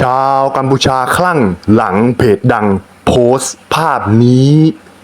ชาวกัมพูชาคลั่งหลังเพจดังโพสต์ภาพนี้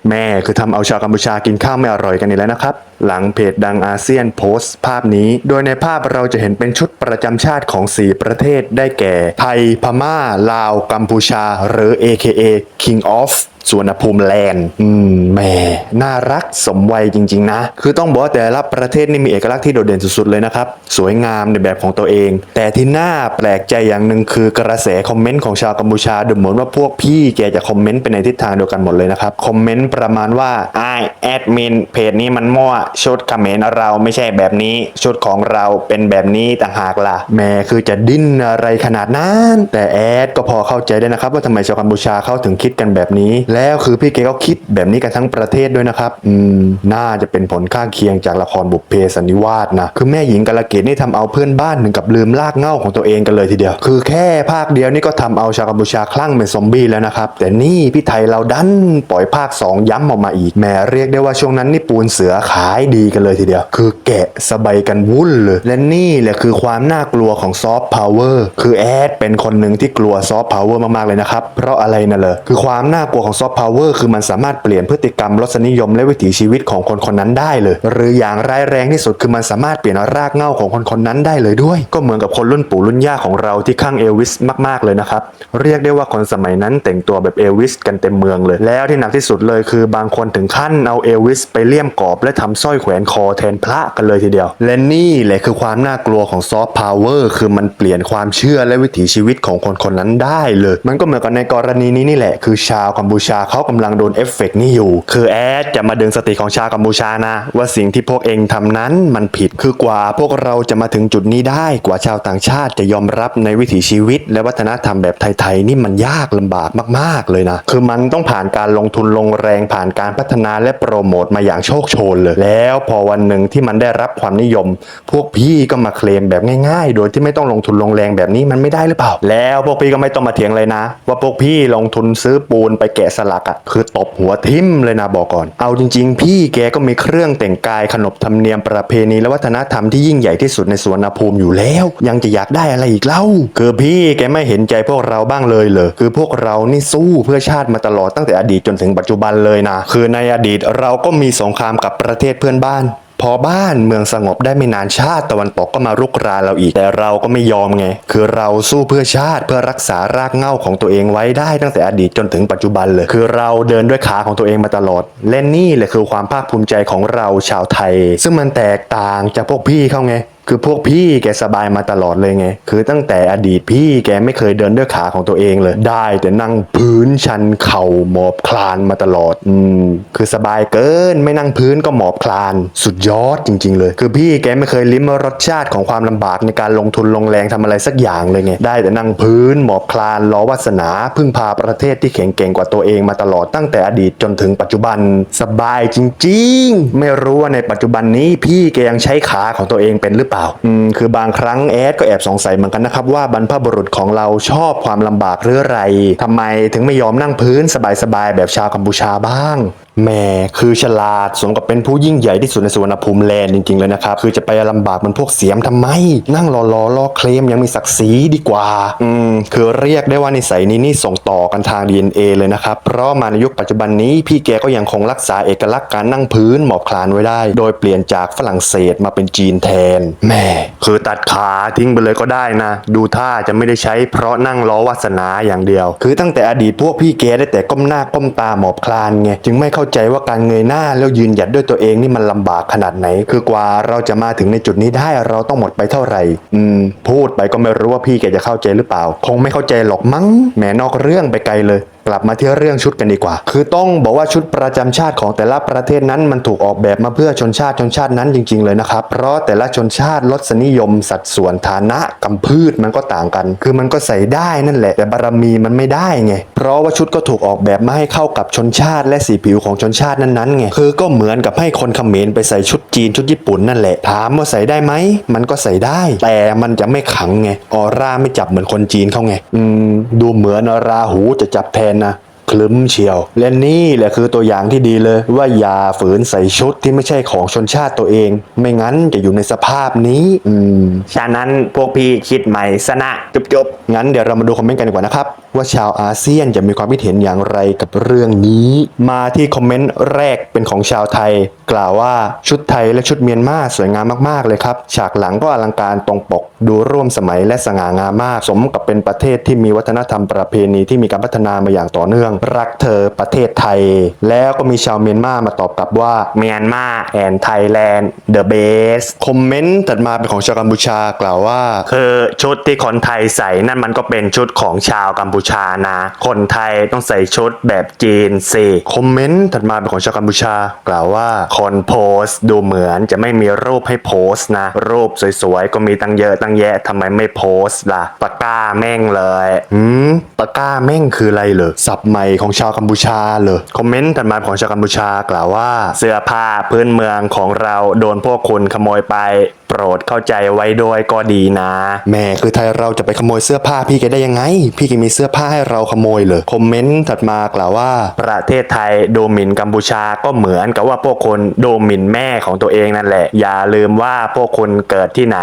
แม่คือทำเอาชาวกัมพูชากินข้าวไม่อร่อยกันนี่แล้วนะครับ หลังเพจดังอาเซียนโพสต์ ภาพนี้ โดยในภาพเราจะเห็นเป็นชุดประจำชาติของ 4 ประเทศได้แก่ ไทย พม่า ลาว กัมพูชา หรือ AKA King of สวนภูมิแลนด์ อืมแหม่น่ารักสมวัยจริง ๆ นะ คือต้องบอกว่าแต่ละประเทศนี่มีเอกลักษณ์ที่โดดเด่นสุด ๆ เลยนะครับ สวยงามในแบบของตัวเอง แต่ที่น่าแปลกใจอย่างหนึ่งคือกระแสคอมเมนต์ของชาวกัมพูชาดูเหมือนว่าพวกพี่แกจะคอมเมนต์ไปในทิศทางเดียวกันหมดเลยนะครับ คอมเมนต์ประมาณว่าไอแอดมินเพจนี้มันมั่วชุดเขมรเราไม่ใช่แบบนี้ ชุดของเราเป็นแบบนี้ต่างหากล่ะ แม่คือจะดิ้นอะไรขนาดนั้น แต่แอดก็พอเข้าใจได้นะครับ ว่าทำไมชาวกัมพูชาเขาถึงคิดกันแบบนี้ แล้วคือพี่เกก็คิดแบบนี้กันทั้งประเทศด้วยนะครับ อืม น่าจะเป็นผลข้างเคียงจากละครบุพเพสันนิวาสนะ คือแม่หญิงกาลเกตนี่ทำเอาเพื่อนบ้านถึงกับลืมลากเง้าของตัวเองกันเลยทีเดียว คือแค่ภาคเดียวนี่ก็ทำเอาชาวกัมพูชาคลั่งเป็นซอมบี้แล้วนะครับ แต่นี่พี่ไทยเราดันปล่อยภาค 2 ย้ำออกมาอีกแหม่เรียกได้ว่าช่วงนั้นนี่ปูนเสือขายดีกันเลยทีเดียว คือแกะสบายกันวุ่นเลย และนี่แหละคือความน่ากลัวของซอฟต์พาวเวอร์คือแอดเป็นคนหนึ่งที่กลัวซอฟต์พาวเวอร์มากๆเลยนะครับ เพราะอะไรนะเลยคือความน่ากลัวของซอฟต์พาวเวอร์คือมันสามารถเปลี่ยนพฤติกรรมรสนิยมและวิถีชีวิตของคนคนนั้นได้เลย หรืออย่างร้ายแรงที่สุดคือมันสามารถเปลี่ยนรากเหง้าของคนคนนั้นได้เลยด้วย ก็เหมือนกับคนรุ่นปู่รุ่นย่าของเราที่ข้างเอลวิสมากๆเลยนะครับเรียกได้ว่าคนสมัยนั้นแต่งตัวแบบเอลวิสกันเต็มเมืองเลย แล้วที่หนักที่สุดเลยคือบางคนถึงขั้นเอาเอลวิสไปเลี่ยมกรอบและทำสร้อยแขวนคอแทนพระกันเลยทีเดียว และนี่แหละคือความน่ากลัวของซอฟต์พาวเวอร์คือมันเปลี่ยนความเชื่อและวิถีชีวิตของคนคนนั้นได้เลย มันก็เหมือนกับในกรณีนี้นี่แหละ คือชาวกัมพูชาเขากำลังโดนเอฟเฟกนี่อยู่ คือแอดจะมาดึงสติของชาวกัมพูชานะ ว่าสิ่งที่พวกเองทำนั้นมันผิดคือกว่าพวกเราจะมาถึงจุดนี้ได้กว่าชาวต่างชาติจะยอมรับในวิถีชีวิต และวัฒนธรรมแบบไทยๆนี่มันยากลำบากมาก ๆเลยนะ คือมันต้องผ่านการลงทุนลงแรงผ่านการพัฒนาและโปรโมทมาอย่างโชคโชนเลยแล้แล้วพอวันหนึ่งที่มันได้รับความนิยม พวกพี่ก็มาเคลมแบบง่ายๆ โดยที่ไม่ต้องลงทุนลงแรงแบบนี้มันไม่ได้หรือเปล่า แล้วพวกพี่ก็ไม่ต้องมาเถียงเลยนะ ว่าพวกพี่ลงทุนซื้อปูนไปแกะสลักอะ่ะคือตบหัวทิ่มเลยนะบอกก่อน เอาจริง ๆ พี่แกก็มีเครื่องแต่งกายขนบธรรมเนียมประเพณีและวัฒนธรรมที่ยิ่งใหญ่ที่สุดในสวนภูมิอยู่แล้ว ยังจะอยากได้อะไรอีกเล่า คือพี่แกไม่เห็นใจพวกเราบ้างเลยเหรอคือพวกเรานี่สู้เพื่อชาติมาตลอดตั้งแต่อดีตจนถึงปัจจุบันเลยนะคือในอดีตเราก็มีสงครามกับประเทศเพื่อนบ้าน พอบ้านเมืองสงบได้ไม่นานชาติตะวันตกก็มารุกรานเราอีก แต่เราก็ไม่ยอมไง คือเราสู้เพื่อชาติเพื่อรักษารากเหง้าของตัวเองไว้ได้ตั้งแต่อดีตจนถึงปัจจุบันเลย คือเราเดินด้วยขาของตัวเองมาตลอด และนี่แหละคือความภาคภูมิใจของเราชาวไทย ซึ่งมันแตกต่างจากพวกพี่เขาไง คือพวกพี่แกสบายมาตลอดเลยไง คือตั้งแต่อดีตพี่แกไม่เคยเดินด้วยขาของตัวเองเลย ได้แต่นั่งพื้นชันเข่าหมอบคลานมาตลอด อืม คือสบายเกินไม่นั่งพื้นก็หมอบคลาน สุดยอดจริง ๆ เลย คือพี่แกไม่เคยลิ้มรสชาติของความลำบากในการลงทุนลงแรงทำอะไรสักอย่างเลยไง ได้แต่นั่งพื้นหมอบคลานล้อวาสนาพึ่งพาประเทศที่แข็งแกร่งกว่าตัวเองมาตลอดตั้งแต่อดีตจนถึงปัจจุบันสบายจริง ๆ ไม่รู้ว่าในปัจจุบันนี้พี่แกยังใช้ขาของตัวเองเป็นหรือเปล่าอืมคือบางครั้งแอดก็แอบสงสัยเหมือนกันนะครับว่าบรรพบุรุษของเราชอบความลำบากหรืออะไรทำไมถึงไม่ยอมนั่งพื้นสบายๆแบบชาวกัมพูชาบ้าง แหม่คือฉลาดสมกับเป็นผู้ยิ่งใหญ่ที่สุดในสุวรรณภูมิแลนด์จริงๆเลยนะครับ คือจะไปลำบากเหมันพวกเสียมทำไม นั่งรอรอรอเคลมยังมีศักดิ์ศรีดีกว่า อืม คือเรียกได้ว่านิสัยนี้นี่ส่งต่อกันทาง DNA เลยนะครับ เพราะมาในยุคปัจจุบันนี้พี่แกก็ยังคงรักษาเอกลักษณ์การนั่งพื้นหมอบคลานไว้ได้ โดยเปลี่ยนจากฝรั่งเศสมาเป็นจีนแทนแหม่คือตัดขาทิ้งไปเลยก็ได้นะ ดูท่าจะไม่ได้ใช้เพราะนั่งล้อวาสนาอย่างเดียว คือตั้งแต่อดีตพวกพี่แกได้แต่ก้มหน้าก้มตาหมอบคลานไงจึงไม่เข้าใจว่าการเงยหน้าแล้วยืนหยัดด้วยตัวเองนี่มันลำบากขนาดไหน คือกว่าเราจะมาถึงในจุดนี้ได้เราต้องหมดไปเท่าไหร่ อืม พูดไปก็ไม่รู้ว่าพี่แกจะเข้าใจหรือเปล่า คงไม่เข้าใจหรอกมั้งแหมนอกเรื่องไปไกลเลย กลับมาที่เรื่องชุดกันดีกว่า คือต้องบอกว่าชุดประจำชาติของแต่ละประเทศนั้นมันถูกออกแบบมาเพื่อชนชาติชนชาตินั้นจริง ๆ เลยนะครับ เพราะแต่ละชนชาติรสนิยมสัดส่วนฐานะกำพืชมันก็ต่างกัน คือมันก็ใส่ได้นั่นแหละ แต่บารมีมันไม่ได้ไง เพราะว่าชุดก็ถูกออกแบบมาให้เข้ากับชนชาติ และสีผิวของชนชาตินั้นๆไง คือก็เหมือนกับให้คนเขมรไปใส่ชุดจีนชุดญี่ปุ่นนั่นแหละ ถามว่าใส่ได้ไหม มันก็ใส่ได้ แต่มันจะไม่ขังไง ออร่าไม่จับเหมือนคนจีนเขาไง อืม ดูเหมือนราหูจะจับแทนนะ คลึ้มเชียว และนี่แหละคือตัวอย่างที่ดีเลย ว่าอย่าฝืนใส่ชุดที่ไม่ใช่ของชนชาติตัวเอง ไม่งั้นจะอยู่ในสภาพนี้ อืม ฉะนั้นพวกพี่คิดใหม่ซะนะจุบจบงั้นเดี๋ยวเรามาดูคอมเมนต์กันดีกว่านะครับ ว่าชาวอาเซียนจะมีความคิดเห็นอย่างไรกับเรื่องนี้ มาที่คอมเมนต์แรกเป็นของชาวไทย กล่าวว่าชุดไทยและชุดเมียนมาสวยงามมากๆเลยครับฉากหลังก็อลังการตรงปก ดูร่วมสมัยและสง่างามมาก สมกับเป็นประเทศที่มีวัฒนธรรมประเพณีที่มีการพัฒนามาอย่างต่อเนื่องรักเธอประเทศไทย แล้วก็มีชาวเมียนมามาตอบกลับว่าเมียนมาแอนไทยแลนด์เดอะเบสคอมเมนต์ถัดมาเป็นของชาวกัมพูชากล่าวว่าคือชุดที่คนไทยใส่นั่นมันก็เป็นชุดของชาวกัมพูชานะ คนไทยต้องใส่ชุดแบบจีนสิคอมเมนต์ถัดมาเป็นของชาวกัมพูชากล่าวว่าคนโพสต์ดูเหมือนจะไม่มีรูปให้โพสต์นะ รูปสวยๆ ก็มีตั้งเยอะตั้งแยะทำไมไม่โพสต์ล่ะปากกาแม่งเลย หืมตะกร้าแม่งคืออะไรเหรอสับใหม่ของชาวกัมพูชาเลยคอมเมนต์ถัดมาของชาวกัมพูชากล่าวว่า เสื้อผ้าพื้นเมืองของเราโดนพวกคุณขโมยไป โปรดเข้าใจไว้ด้วยก็ดีนะ แม่คือไทยเราจะไปขโมยเสื้อผ้าพี่แกได้ยังไง พี่แกมีเสื้อผ้าให้เราขโมยเหรอคอมเมนต์ถัดมากล่าวว่า ประเทศไทยดูหมิ่นกัมพูชาก็เหมือนกับว่าพวกคุณดูหมิ่นแม่ของตัวเองนั่นแหละ อย่าลืมว่าพวกคุณเกิดที่ไหน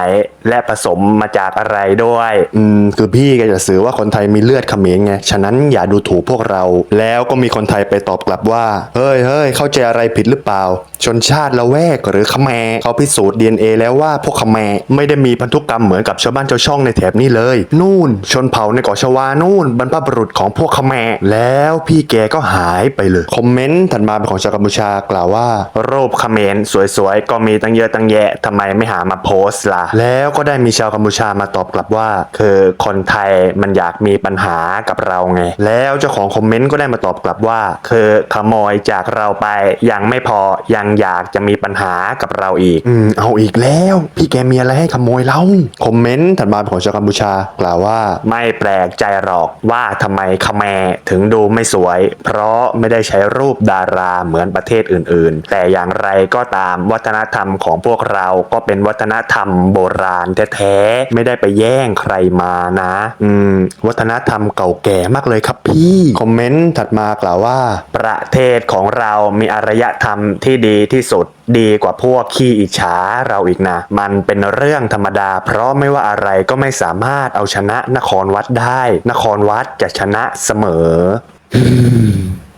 และผสมมาจากอะไรด้วย อืมคือพี่แกจะสื่อว่าคนไทยมีเลือดเขมรไงฉะนั้นอย่าดูถูกพวกเรา แล้วก็มีคนไทยไปตอบกลับว่า เฮ้ยเฮ้ยเข้าใจอะไรผิดหรือเปล่า ชนชาติละแวกหรือขแมรเขาพิสูจน์ DNA แล้วว่าพวกขแมรไม่ได้มีพันธุกรรมเหมือนกับชาวบ้านชาวช่องในแถบนี้เลย นู่น ชนเผ่าในเกาะชวานู่นบรรพบุรุษของพวกขแมรแล้วพี่แกก็หายไปเลย คอมเมนต์ถัดมาเป็นของชาวกัมพูชากล่าวว่า รูปเขมรสวยๆ ก็มีตั้งเยอะตั้งแยะทำไมไม่หามาโพสต์ล่ะ แล้วก็ได้มีชาวกัมพูชามาตอบกลับว่า คือคนไทยมันอยากมีปัญหากับเราไง แล้วเจ้าของคอมเมนต์ก็ได้มาตอบกลับว่า คือขโมยจากเราไปยังไม่พอยังอยากจะมีปัญหากับเราอีก อืมเอาอีกแล้วพี่แกมีอะไรให้ขโมยเราคอมเมนต์ถัดมาเป็นของชาวกัมพูชากล่าวว่า ไม่แปลกใจหรอกว่าทำไมขแมรถึงดูไม่สวย เพราะไม่ได้ใช้รูปดาราเหมือนประเทศอื่น ๆ แต่อย่างไรก็ตามวัฒนธรรมของพวกเราก็เป็นวัฒนธรรมโบราณแท้ๆไม่ได้ไปแย่งใครมานะ อืม วัฒนธรรมเก่าแก่มากเลยครับพี่คอมเมนต์ถัดมากล่าวว่า ประเทศของเรามีอารยธรรมที่ดีที่สุดดีกว่าพวกขี้อิจฉาเราอีกนะมันเป็นเรื่องธรรมดา เพราะไม่ว่าอะไรก็ไม่สามารถเอาชนะนครวัดได้ นครวัดจะชนะเสมอ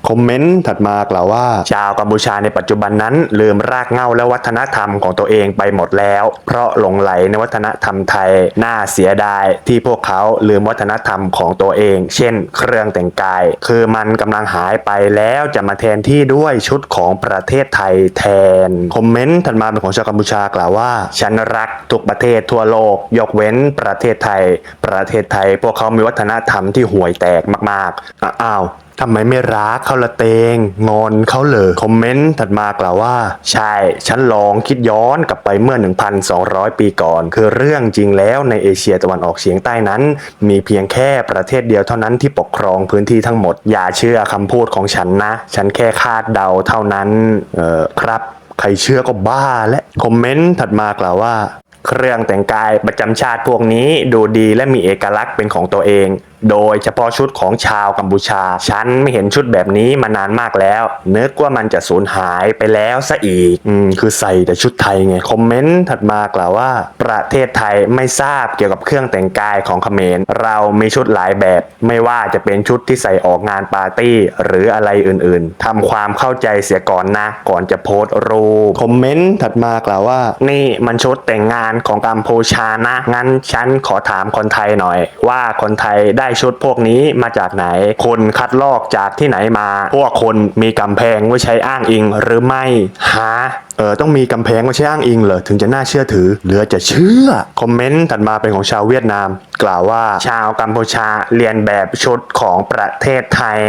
คอมเมนต์ถัดมากล่าวว่า ชาวกัมพูชาในปัจจุบันนั้น ลืมรากเหง้าและวัฒนธรรมของตัวเองไปหมดแล้ว เพราะหลงไหลในวัฒนธรรมไทยน่าเสียดายที่พวกเขาลืมวัฒนธรรมของตัวเอง เช่น เครื่องแต่งกาย คือมันกำลังหายไปแล้วจะมาแทนที่ด้วยชุดของประเทศไทยแทนคอมเมนต์ถัดมาเป็นของชาวกัมพูชากล่าวว่า ฉันรักทุกประเทศทั่วโลก ยกเว้นประเทศไทย ประเทศไทย พวกเขามีวัฒนธรรมที่ห่วยแตกมากๆอะอ้าว ทำไมไม่รักเขาละเตง งอนเขาเลยคอมเมนต์ถัดมากล่าวว่า ใช่ ฉันลองคิดย้อนกลับไปเมื่อ 1,200 ปีก่อน คือเรื่องจริงแล้วในเอเชียตะวันออกเฉียงใต้นั้น มีเพียงแค่ประเทศเดียวเท่านั้นที่ปกครองพื้นที่ทั้งหมด อย่าเชื่อคำพูดของฉันนะ ฉันแค่คาดเดาเท่านั้น เออครับ ใครเชื่อก็บ้าและคอมเมนต์ถัดมากล่าวว่า เครื่องแต่งกายประจำชาติพวกนี้ดูดีและมีเอกลักษณ์เป็นของตัวเองโดยเฉพาะชุดของชาวกัมพูชา ฉันไม่เห็นชุดแบบนี้มานานมากแล้ว นึกว่ามันจะสูญหายไปแล้วซะอีก อืม คือใส่แต่ชุดไทยไง คอมเมนต์ถัดมากล่าวว่า ประเทศไทยไม่ทราบเกี่ยวกับเครื่องแต่งกายของเขมร เรามีชุดหลายแบบ ไม่ว่าจะเป็นชุดที่ใส่ออกงานปาร์ตี้ หรืออะไรอื่นๆทำความเข้าใจเสียก่อนนะ ก่อนจะโพสต์รูป คอมเมนต์ถัดมากล่าวว่า นี่มันชุดแต่งงานของกัมพูชานะ งั้นฉันขอถามคนไทยหน่อย ว่าคนไทยได้ชุดพวกนี้มาจากไหน คนคัดลอกจากที่ไหนมา พวกคนมีกำแพงไว้ใช้อ้างอิงหรือไม่ฮะ เออต้องมีกำแพงไม่ใช่อ้างอิงเหรอถึงจะน่าเชื่อถือเหลือจะเชื่อ คอมเมนต์ถัดมาเป็นของชาวเวียดนาม กล่าวว่าชาวกัมพูชาเรียนแบบชุดของประเทศไทย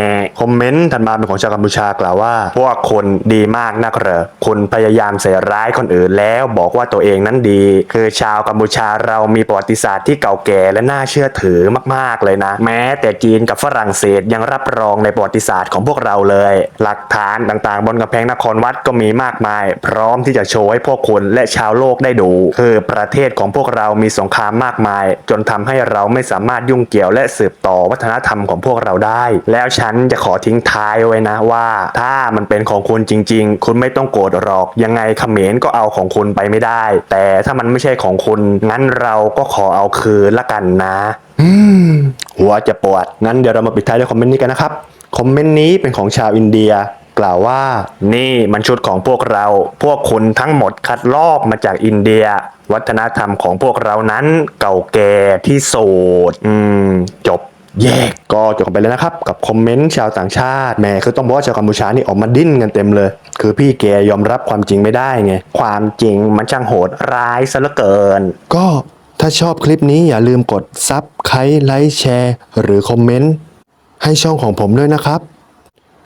คอมเมนต์ถัดมาเป็นของชาวกัมพูชากล่าวว่า พวกคุณดีมากนักเหรอคุณพยายามใส่ร้ายคนอื่นแล้วบอกว่าตัวเองนั้นดี คือชาวกัมพูชาเรามีประวัติศาสตร์ที่เก่าแก่และน่าเชื่อถือมากๆเลยนะ แม้แต่จีนกับฝรั่งเศสยังรับรองในประวัติศาสตร์ของพวกเราเลย หลักฐานต่างๆ บนกำแพงนครวัดก็มีมากมายเพรร้อมที่จะโชว์ให้พวกคุณและชาวโลกได้ดู คือประเทศของพวกเรามีสงครามมากมาย จนทำให้เราไม่สามารถยุ่งเกี่ยวและสืบต่อวัฒนธรรมของพวกเราได้ แล้วฉันจะขอทิ้งท้ายไว้นะว่า ถ้ามันเป็นของคุณจริง ๆ คุณไม่ต้องโกรธหรอกยังไงเขมรก็เอาของคุณไปไม่ได้ แต่ถ้ามันไม่ใช่ของคุณงั้นเราก็ขอเอาคืนละกันนะอืมหัวจะปวดงั้นเดี๋ยวเรามาปิดท้ายด้วยคอมเมนต์นี้กันนะครับคอมเมนต์นี้เป็นของชาวอินเดีย กล่าวว่า นี่มันชุดของพวกเรา พวกคุณทั้งหมดคัดลอกมาจากอินเดีย วัฒนธรรมของพวกเรานั้นเก่าแก่ที่สุดอืม จบแยกก็จบกันไปแล้วนะครับ กับคอมเมนต์ชาวต่างชาติแหม่คือต้องบอกว่าชาวกัมพูชานี่ออกมาดิ้นกันเต็มเลย คือพี่แกยอมรับความจริงไม่ได้ไง ความจริงมันช่างโหดร้ายซะเหลือเกิน ก็ถ้าชอบคลิปนี้อย่าลืมกดซับไครต์ไลค์แชร์ หรือคอมเมนต์ให้ช่องของผมด้วยนะครับ